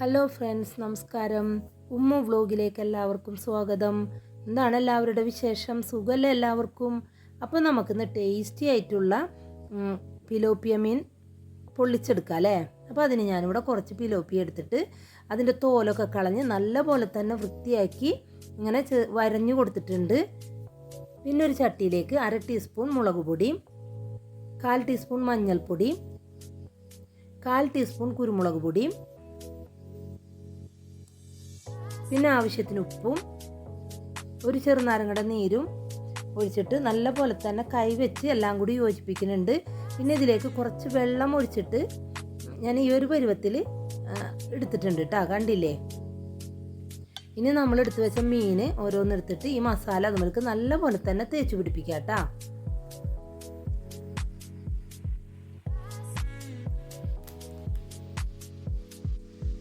Hello friends നമസ്കാരം. ഉമ്മ വ്ലോഗിലേക്ക് എല്ലാവർക്കും സ്വാഗതം. എന്താണ് എല്ലാവരുടെ വിശേഷം? സുഖമല്ലേ എല്ലാവർക്കും? അപ്പോൾ നമുക്കിന്ന് ടേസ്റ്റി ആയിട്ടുള്ള ഫിലോപ്പിയ പിലോപ്പിയ മീൻ പൊള്ളിച്ചെടുക്കാം അല്ലേ? അപ്പോൾ അതിന് ഞാനിവിടെ കുറച്ച് പിലോപ്പിയ എടുത്തിട്ട് അതിന്റെ തോലൊക്കെ കളഞ്ഞ് നല്ല പോലെ തന്നെ വൃത്തിയാക്കി ഇങ്ങനെ വരഞ്ഞു കൊടുത്തിട്ടുണ്ട്. പിന്നെ ഒരു ചട്ടിയിലേക്ക് അര ടീസ്പൂൺ മുളക് പൊടി കാൽ ടീസ്പൂൺ മഞ്ഞൾപ്പൊടി കാൽ ടീസ്പൂൺ കുരുമുളക് പൊടി പിന്നെ ആവശ്യത്തിന് ഉപ്പും ഒരു ചെറുനാരങ്ങയുടെ നീരും ഒഴിച്ചിട്ട് നല്ല പോലെ തന്നെ കൈവച്ച് എല്ലാം കൂടി യോജിപ്പിക്കുന്നുണ്ട്. പിന്നെ ഇതിലേക്ക് കുറച്ച് വെള്ളം ഒഴിച്ചിട്ട് ഞാൻ ഈ ഒരു പരുവത്തിൽ എടുത്തിട്ടുണ്ട് കേട്ടോ കണ്ടില്ലേ? ഇനി നമ്മൾ എടുത്തു വെച്ച മീൻ ഓരോന്നെടുത്തിട്ട് ഈ മസാല നമ്മൾക്ക് നല്ല പോലെ തന്നെ തേച്ച് പിടിപ്പിക്കാം കേട്ടോ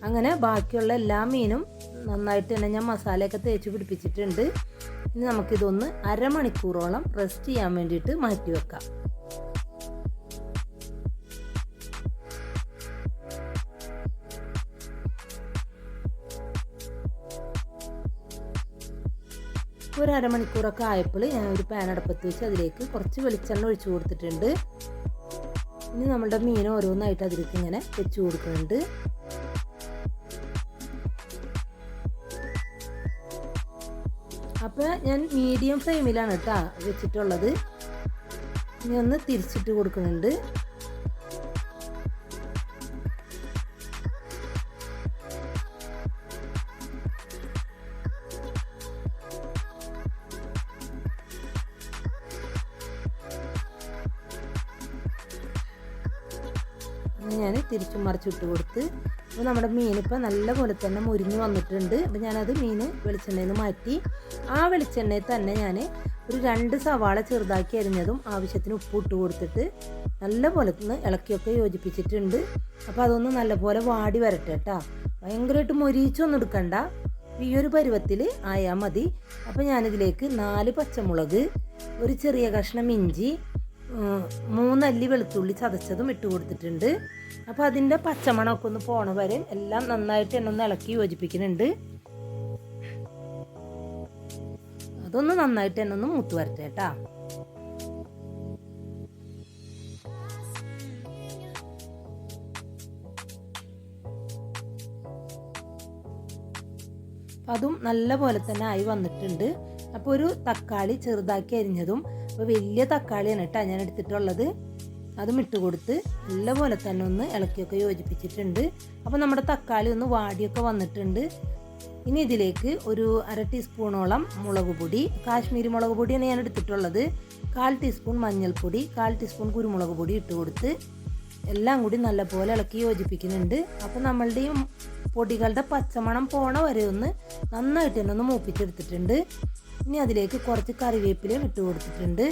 അങ്ങനെ ബാക്കിയുള്ള എല്ലാ മീനും നന്നായിട്ട് തന്നെ ഞാൻ മസാലയൊക്കെ തേച്ച് പിടിപ്പിച്ചിട്ടുണ്ട്. ഇനി നമുക്കിതൊന്ന് അരമണിക്കൂറോളം റെസ്റ്റ് ചെയ്യാൻ വേണ്ടിയിട്ട് മാറ്റി വെക്കാം. ഒരു അരമണിക്കൂറൊക്കെ ആയപ്പോൾ ഞാൻ ഒരു പാൻ അടുപ്പത്ത് വെച്ച് അതിലേക്ക് കുറച്ച് വെളിച്ചെണ്ണ ഒഴിച്ചു കൊടുത്തിട്ടുണ്ട്. ഇനി നമ്മുടെ മീൻ ഓരോന്നായിട്ട് അതിലേക്ക് ഇങ്ങനെ വെച്ച് കൊടുക്കുന്നുണ്ട്. അപ്പോൾ ഞാൻ മീഡിയം ഫ്ലെയിമിലാണ് കേട്ടോ വെച്ചിട്ടുള്ളത്. ഇനി ഒന്ന് തിരിച്ചിട്ട് കൊടുക്കുന്നുണ്ട്. ഞാൻ തിരിച്ചും മറിച്ചിട്ട് കൊടുത്ത് അപ്പോൾ നമ്മുടെ മീനിപ്പോൾ നല്ല പോലെ തന്നെ മുരിഞ്ഞ് വന്നിട്ടുണ്ട്. അപ്പോൾ ഞാനത് മീൻ വെളിച്ചെണ്ണയിൽ നിന്ന് മാറ്റി ആ വെളിച്ചെണ്ണയിൽ തന്നെ ഞാൻ ഒരു രണ്ട് സവാള ചെറുതാക്കി അരിഞ്ഞതും ആവശ്യത്തിന് ഉപ്പ് ഇട്ട് കൊടുത്തിട്ട് നല്ല പോലെ ഒന്ന് ഇളക്കിയൊക്കെ യോജിപ്പിച്ചിട്ടുണ്ട്. അപ്പോൾ അതൊന്ന് നല്ലപോലെ വാടി വരട്ടെ കേട്ടോ ഭയങ്കരമായിട്ട് മൊരിച്ചൊന്നും എടുക്കണ്ട. ഈ ഒരു പരുവത്തിൽ ആയാൽ മതി. അപ്പോൾ ഞാനിതിലേക്ക് നാല് പച്ചമുളക് ഒരു ചെറിയ കഷ്ണം ഇഞ്ചി മൂന്നല്ലി വെളുത്തുള്ളി ചതച്ചതും ഇട്ട് കൊടുത്തിട്ടുണ്ട്. അപ്പോൾ അതിന്റെ പച്ചമണമൊക്കെ ഒന്ന് പോണ വരെ എല്ലാം നന്നായിട്ട് എന്നെ ഒന്ന് ഇളക്കി യോജിപ്പിക്കുന്നുണ്ട്. അതൊന്ന് നന്നായിട്ട് എന്നൊന്ന് മൂത്ത് വരട്ടെ കേട്ടാ. അതും നല്ല പോലെ തന്നെ ആയി വന്നിട്ടുണ്ട്. അപ്പോൾ ഒരു തക്കാളി ചെറുതാക്കി അരിഞ്ഞതും അപ്പോൾ വലിയ തക്കാളിയാണ് കേട്ടോ ഞാൻ എടുത്തിട്ടുള്ളത്. അതും ഇട്ട് കൊടുത്ത് നല്ലപോലെ തന്നെ ഒന്ന് ഇളക്കിയൊക്കെ യോജിപ്പിച്ചിട്ടുണ്ട്. അപ്പോൾ നമ്മുടെ തക്കാളി ഒന്ന് വാടിയൊക്കെ വന്നിട്ടുണ്ട്. ഇനി ഇതിലേക്ക് ഒരു അര ടീസ്പൂണോളം മുളക് പൊടി കാശ്മീരി മുളക് പൊടിയാണ് ഞാൻ എടുത്തിട്ടുള്ളത്. കാൽ ടീസ്പൂൺ മഞ്ഞൾപ്പൊടി കാൽ ടീസ്പൂൺ കുരുമുളക് പൊടി ഇട്ട് കൊടുത്ത് എല്ലാം കൂടി നല്ലപോലെ ഇളക്കി യോജിപ്പിക്കുന്നുണ്ട്. അപ്പോൾ നമ്മളുടെ പൊടികളുടെ പച്ചമണം പോണ വരെ ഒന്ന് നന്നായിട്ട് തന്നെ ഒന്ന് മൂപ്പിച്ചെടുത്തിട്ടുണ്ട്. ഇനി അതിലേക്ക് കുറച്ച് കറിവേപ്പിലയും ഇട്ട് കൊടുത്തിട്ടുണ്ട്.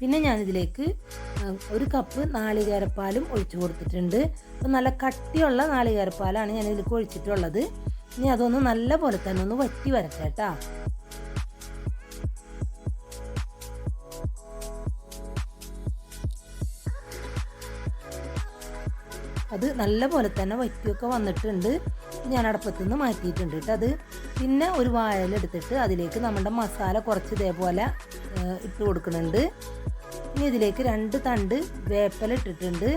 പിന്നെ ഞാനിതിലേക്ക് ഒരു കപ്പ് നാളികേരപ്പാലും ഒഴിച്ചു കൊടുത്തിട്ടുണ്ട്. അപ്പോൾ നല്ല കട്ടിയുള്ള നാളികേരപ്പാലാണ് ഞാൻ ഇതിലേക്ക് ഒഴിച്ചിട്ടുള്ളത്. ഇനി അതൊന്ന് നല്ല പോലെ തന്നെ ഒന്ന് വറ്റി വരട്ടെ കേട്ടോ. അത് നല്ല പോലെ തന്നെ വറ്റിയൊക്കെ വന്നിട്ടുണ്ട്. ഞാൻ അടപ്പത്തു നിന്ന് മാറ്റിയിട്ടുണ്ട് കേട്ടോ. അത് പിന്നെ ഒരു വാഴലെടുത്തിട്ട് അതിലേക്ക് നമ്മുടെ മസാല കുറച്ച് ഇതേപോലെ ഇട്ട് കൊടുക്കുന്നുണ്ട്. ഇനി ഇതിലേക്ക് രണ്ട് തണ്ട് വേപ്പല ഇട്ടിട്ടുണ്ട്.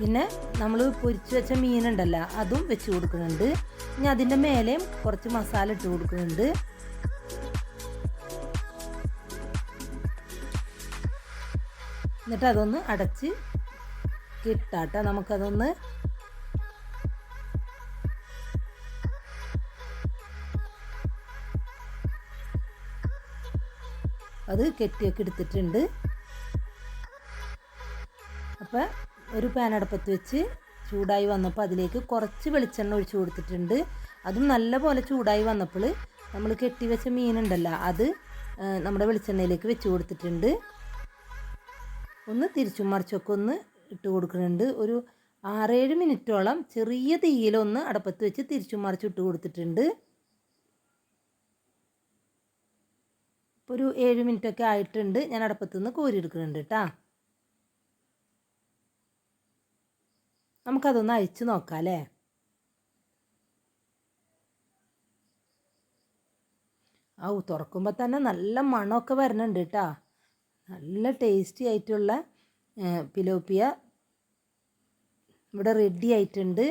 പിന്നെ നമ്മൾ പൊരിച്ചു വെച്ച മീനുണ്ടല്ലോ അതും വെച്ച് കൊടുക്കുന്നുണ്ട്. ഇനി അതിന്റെ മേലെയും കുറച്ച് മസാല ഇട്ട് കൊടുക്കുന്നുണ്ട്. എന്നിട്ട് അതൊന്ന് അടച്ച് കിട്ടാട്ടോ നമുക്കതൊന്ന് അത് കെട്ടിയൊക്കെ എടുത്തിട്ടുണ്ട്. അപ്പം ഒരു പാൻ അടുപ്പത്ത് വെച്ച് ചൂടായി വന്നപ്പോൾ അതിലേക്ക് കുറച്ച് വെളിച്ചെണ്ണ ഒഴിച്ചു കൊടുത്തിട്ടുണ്ട്. അതും നല്ല പോലെ ചൂടായി വന്നപ്പോൾ നമ്മൾ കെട്ടി വെച്ച മീനുണ്ടല്ലോ അത് നമ്മുടെ വെളിച്ചെണ്ണയിലേക്ക് വെച്ച് കൊടുത്തിട്ടുണ്ട്. ഒന്ന് തിരിച്ചും മറിച്ചൊക്കെ ഒന്ന് ഇട്ട് കൊടുക്കുന്നുണ്ട്. ഒരു ആറേഴ് മിനിറ്റോളം ചെറിയ തീയിലൊന്ന് അടപ്പത്ത് വെച്ച് തിരിച്ചു മറിച്ച് ഇട്ട് കൊടുത്തിട്ടുണ്ട്. ഇപ്പോൾ ഒരു ഏഴ് മിനിറ്റൊക്കെ ആയിട്ടുണ്ട്. ഞാൻ അടപ്പത്ത് നിന്ന് കോരിയെടുക്കുന്നുണ്ട് കേട്ടോ നമുക്കതൊന്ന് അഴിച്ചു നോക്കാം അല്ലേ? ഔ തുറക്കുമ്പോൾ തന്നെ നല്ല മണമൊക്കെ വരുന്നുണ്ട് കേട്ടോ നല്ല ടേസ്റ്റി ആയിട്ടുള്ള പിലോപ്പിയ. ഇവിടെ റെഡി ആയിട്ടുണ്ട്.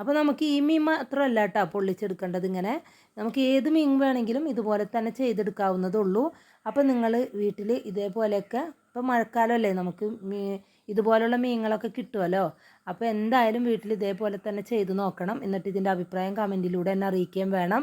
അപ്പോൾ നമുക്ക് ഈ മീൻ മാത്രമല്ല കേട്ടോ പൊള്ളിച്ചെടുക്കേണ്ടത് ഇങ്ങനെ. നമുക്ക് ഏത് മീൻ വേണമെങ്കിലും ഇതുപോലെ തന്നെ ചെയ്തെടുക്കാവുന്നതേ ഉള്ളൂ അപ്പോൾ നിങ്ങൾ വീട്ടിൽ ഇതേപോലെയൊക്കെ ഇപ്പോൾ മഴക്കാലമല്ലേ നമുക്ക് മീ ഇതുപോലുള്ള മീനുകളൊക്കെ കിട്ടുമല്ലോ അപ്പോൾ എന്തായാലും വീട്ടിൽ ഇതേപോലെ തന്നെ ചെയ്ത് നോക്കണം. എന്നിട്ട് ഇതിന്റെ അഭിപ്രായം കമന്റിലൂടെ എന്നെ അറിയിക്കുകയും വേണം.